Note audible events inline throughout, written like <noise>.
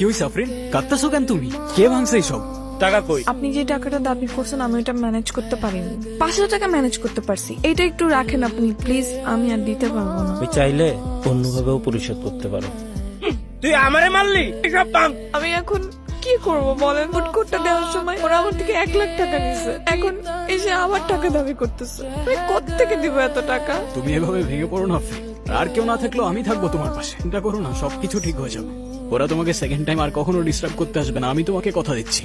কি হইছে আফরিন কাঁদতেছো কেন তুমি কে ভাঙছে সব টাকা কই? আপনি যে টাকাটা দাবি করছেন আমি ওটা ম্যানেজ করতে পারিনি। পাঁচশো টাকা ম্যানেজ করতে পারছি। এটা একটু রাখেন আপনি প্লিজ আমি আর দিতে পারব না। তুমি চাইলে অন্যভাবেও পরিশোধ করতে পারো। তুই আমারে মারলি? সব আমি এখন কি করব বলেন? ফুটকোটটা দেওয়ার সময় ওরা আমার থেকে এক লাখ টাকা নিছে। এখন এসে আবার টাকা দাবি করতেছে। আমি কোত্থেকে দিব এত টাকা? তুমি এভাবে ভেঙে পড়ো না আর কেউ না থাকলেও আমি থাকব তোমার পাশে। চিন্তা করো না সবকিছু ঠিক হয়ে যাবে। ওরা তোমাকে সেকেন্ড টাইম আর কখনো ডিস্টার্ব করতে আসবে না। আমি তোমাকে কথা দিচ্ছি।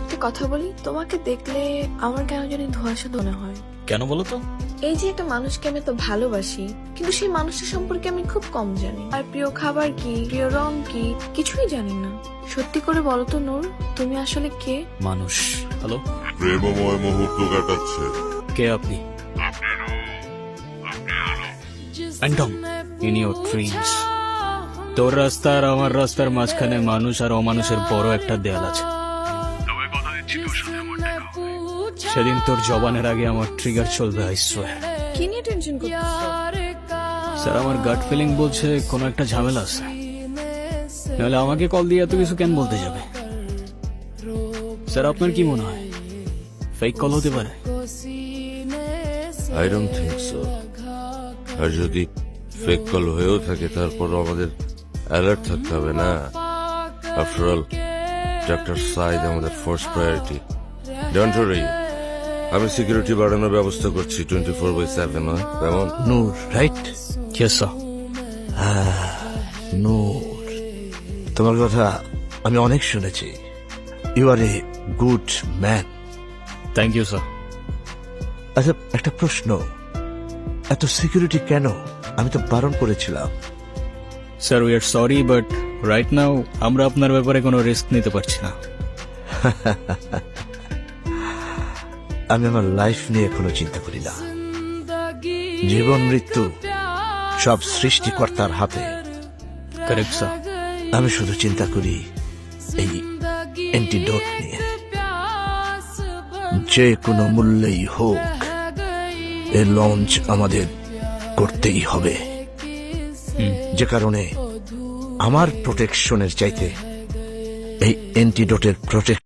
একটা কথা বলি তোমাকে দেখলে আমার কেন জানি ধোয়াশা মনে হয়। কেন বলো তো? এই যে একটা মানুষকে আমি তো ভালোবাসি কিন্তু সেই মানুষটা সম্পর্কে আমি খুব কম জানি। আর প্রিয় খাবার কি প্রিয় রং কি কিছুই জানি না। সত্যি করে বলো তো নূর তুমি আসলে কে? মানুষ। হ্যালো প্রেমময় মুহূর্ত কাটাচ্ছে। কে আপনি? Your dreams. তোর রাস্তা আর আমার রাস্তার মাঝখানে মানুষ আর অমানুষের বড় একটা দেয়াল আছে। সেদিন তোর জবানের আগে আমার ট্রিগার চলবে আই সোয়ার কি নিয়ে টেনশন করতেছো? স্যার আমার গাট ফিলিং বলছে কোনো একটা ঝামেলা আছে। নাহলে আমাকে কল দিয়ে এত কিছু কেন বলতে যাবে? স্যার আপনার কি মনে হয়? ফেক কল হতে পারে। আই ডোন্ট থিঙ্ক সো আর যদি ফেক কল হয়েও থাকে তারপর আমাদের অ্যালার্ট থাকতে হবে না। আফটার অল ডাক্তার সাইদ আমাদের ফার্স্ট প্রায়োরিটি ডোন্ট ওয়ারি আমি সিকিউরিটি বাড়ানোর ব্যবস্থা করছি টোয়েন্টি ফোর বাই সেভেন কেমন? Noor right yes sir Noor. তোমার কথা আমি অনেক শুনেছি। You are a good man thank you sir আচ্ছা একটা প্রশ্ন। এত সিকিউরিটি কেন? আমি তো বারণ করেছিলাম। Sir we are sorry but right now আমরা আপনার ব্যাপারে কোনো রিস্ক নিতে পারছি না। <laughs> আমি আমার লাইফ নিয়ে কোনো চিন্তা করি না। জীবন মৃত্যু সব সৃষ্টিকর্তার হাতে। আমি শুধু চিন্তা করি এই অ্যান্টিডোট নিয়ে। যে কোনো মূল্যেই হোক এ লঞ্চ আমাদের করতেই হবে। যে কারণে আমার প্রোটেকশনের চাইতে এই অ্যান্টিডোটের প্রোটেক্ট